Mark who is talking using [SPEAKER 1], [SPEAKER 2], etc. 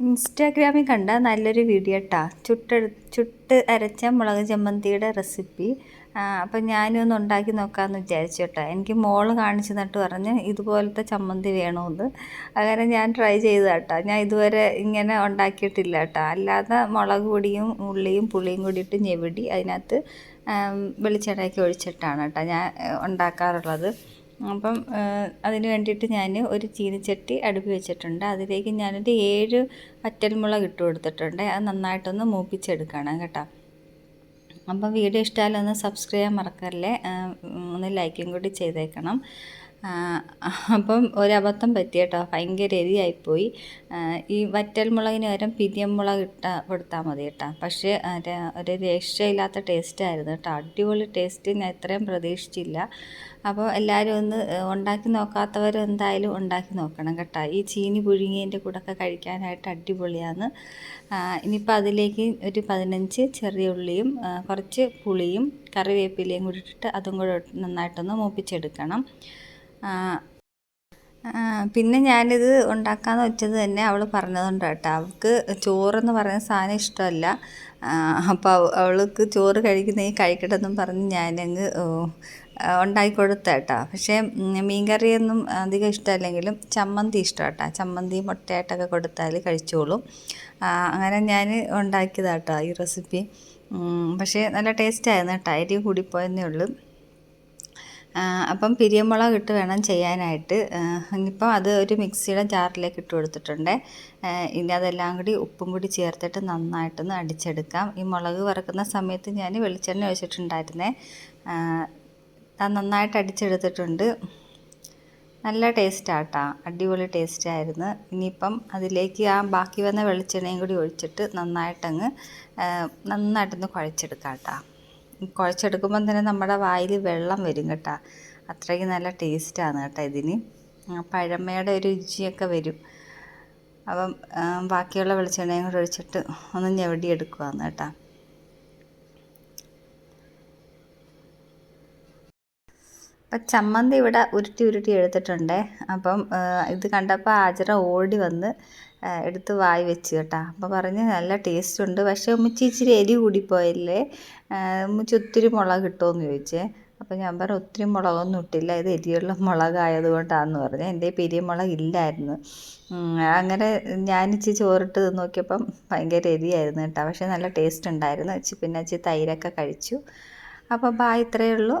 [SPEAKER 1] ഇൻസ്റ്റാഗ്രാമിൽ കണ്ട നല്ലൊരു വീഡിയോ കേട്ടാ ചുട്ടെടു ചുട്ട് അരച്ച മുളക് ചമ്മന്തിയുടെ റെസിപ്പി അപ്പം ഞാനും ഒന്ന് ഉണ്ടാക്കി നോക്കാമെന്ന് വിചാരിച്ചു കേട്ടോ എനിക്ക് മോൾ കാണിച്ചു തന്നിട്ട് പറഞ്ഞ് ഇതുപോലത്തെ ചമ്മന്തി വേണമെന്ന് അങ്ങനെ ഞാൻ ട്രൈ ചെയ്ത കേട്ടോ ഞാൻ ഇതുവരെ ഇങ്ങനെ ഉണ്ടാക്കിയിട്ടില്ല കേട്ടോ അല്ലാതെ മുളക് പൊടിയും ഉള്ളിയും പുളിയും കൂടി ഇട്ട് ഞെവിടി അതിനകത്ത് വെളിച്ചെണ്ണയൊക്കെ ഒഴിച്ചിട്ടാണ് കേട്ടോ ഞാൻ ഉണ്ടാക്കാറുള്ളത്. അപ്പം അതിന് വേണ്ടിയിട്ട് ഞാൻ ഒരു ചീനിച്ചട്ടി അടുപ്പി വെച്ചിട്ടുണ്ട്. അതിലേക്ക് ഞാനൊരു ഏഴ് വറ്റൽമുളക് ഇട്ട് കൊടുത്തിട്ടുണ്ട്. അത് നന്നായിട്ടൊന്ന് മൂപ്പിച്ചെടുക്കണം കേട്ടോ. അപ്പം വീഡിയോ ഇഷ്ടമായാലൊന്ന് സബ്സ്ക്രൈബ് ചെയ്യാൻ മറക്കല്ലേ? ഒന്ന് ലൈക്കും കൂടി ചെയ്തേക്കണം. അപ്പം ഒരബദ്ധം പറ്റി കേട്ടോ. ഭയങ്കര എരിയായിപ്പോയി. ഈ വറ്റൽ മുളകിന് പകരം പിരിയം മുളക് ഇട്ട കൊടുത്താൽ മതി കേട്ടോ. പക്ഷേ ഒരു രക്ഷയില്ലാത്ത ടേസ്റ്റായിരുന്നു കേട്ടോ. അടിപൊളി ടേസ്റ്റ് ഞാൻ ഇത്രയും പ്രതീക്ഷിച്ചില്ല. അപ്പോൾ എല്ലാവരും ഒന്ന് ഉണ്ടാക്കി നോക്കാത്തവർ എന്തായാലും ഉണ്ടാക്കി നോക്കണം കേട്ടോ. ഈ ചീനി പുഴുങ്ങിയതിന്റെ കൂടെയൊക്കെ കഴിക്കാനായിട്ട് അടിപൊളിയാണ്. ഇനിയിപ്പോൾ അതിലേക്ക് ഒരു പതിനഞ്ച് ചെറിയ ഉള്ളിയും കുറച്ച് പുളിയും കറിവേപ്പിലയും കൂടി ഇട്ടിട്ട് അതും കൂടെ നന്നായിട്ടൊന്ന് മൂപ്പിച്ചെടുക്കണം. പിന്നെ ഞാനിത് ഉണ്ടാക്കാന്ന് വെച്ചത് തന്നെ അവൾ പറഞ്ഞതുകൊണ്ട് കേട്ടോ. അവൾക്ക് ചോറെന്ന് പറയുന്ന സാധനം ഇഷ്ടമല്ല. അപ്പോൾ അവൾക്ക് ചോറ് കഴിക്കുന്ന കഴിക്കട്ടെന്നും പറഞ്ഞ് ഞാനങ്ങ് ഉണ്ടാക്കി കൊടുത്ത കേട്ടോ. പക്ഷേ മീൻകറിയൊന്നും അധികം ഇഷ്ടമല്ലെങ്കിലും ചമ്മന്തി ഇഷ്ടം കേട്ടോ. ചമ്മന്തി മുട്ടയായിട്ടൊക്കെ കൊടുത്താൽ കഴിച്ചോളും. അങ്ങനെ ഞാൻ ഉണ്ടാക്കിയതാട്ടോ ഈ റെസിപ്പി. പക്ഷേ നല്ല ടേസ്റ്റായിരുന്നു കേട്ടോ. അരി കൂടിപ്പോയെന്നേ ഉള്ളൂ. അപ്പം പിരിയമുളക് ഇട്ട് വേണം ചെയ്യാനായിട്ട്. ഇനിയിപ്പോൾ അത് ഒരു മിക്സിയുടെ ജാറിലേക്ക് ഇട്ട് കൊടുത്തിട്ടുണ്ട്. ഇനി അതെല്ലാം കൂടി ഉപ്പും കൂടി ചേർത്തിട്ട് നന്നായിട്ടൊന്ന് അടിച്ചെടുക്കാം. ഈ മുളക് വറക്കുന്ന സമയത്ത് ഞാൻ വെളിച്ചെണ്ണ ഒഴിച്ചിട്ടുണ്ടായിരുന്നേ. അത് നന്നായിട്ട് അടിച്ചെടുത്തിട്ടുണ്ട്. നല്ല ടേസ്റ്റാട്ടാ അടിപൊളി ടേസ്റ്റ് ആയിരുന്നു. ഇനിയിപ്പം അതിലേക്ക് ആ ബാക്കി വന്ന വെളിച്ചെണ്ണയും കൂടി ഒഴിച്ചിട്ട് നന്നായിട്ടങ്ങ് നന്നായിട്ടൊന്ന് കുഴച്ചെടുക്കാം കേട്ടോ കുഴച്ചെടുക്കുമ്പം തന്നെ നമ്മുടെ വായിൽ വെള്ളം വരും കേട്ടോ. അത്രയ്ക്ക് നല്ല ടേസ്റ്റാണ് കേട്ടോ ഇതിന്. പഴമയുടെ ഒരു രുചിയൊക്കെ വരും. അപ്പം ബാക്കിയുള്ള വെളിച്ചെണ്ണയും കൂടെ ഒഴിച്ചിട്ട് ഒന്ന് ഞെവടിയെടുക്കുവാന്ന് കേട്ടോ. അപ്പം ചമ്മന്തി ഇവിടെ ഉരുട്ടി ഉരുട്ടി എടുത്തിട്ടുണ്ട്. അപ്പം ഇത് കണ്ടപ്പോൾ ആചര ഓടി വന്ന് എടുത്ത് വായി വെച്ച് കേട്ടോ. അപ്പോൾ പറഞ്ഞ് നല്ല ടേസ്റ്റ് ഉണ്ട്. പക്ഷേ ഉമ്മച്ചി ഇച്ചിരി എരി കൂടിപ്പോയല്ലേ? ഉമ്മച്ചി ഒത്തിരി മുളക് കിട്ടുമെന്ന് ചോദിച്ചേ. അപ്പോൾ ഞാൻ പറഞ്ഞു ഒത്തിരി മുളകൊന്നും ഇട്ടില്ല. ഇത് എരിയുള്ള മുളകായതുകൊണ്ടാണെന്ന് പറഞ്ഞു. എന്റെ പെരിയ മുളക് ഇല്ലായിരുന്നു. അങ്ങനെ ഞാൻ ഇച്ചി ചോറിട്ട് നോക്കിയപ്പം ഭയങ്കര എരിയായിരുന്നു കേട്ടോ. പക്ഷേ നല്ല ടേസ്റ്റ് ഉണ്ടായിരുന്നു. ഇച്ചി പിന്നെ ഇച്ചി തൈരൊക്കെ കഴിച്ചു. അപ്പോൾ ബാ ഇത്രയേ ഉള്ളൂ.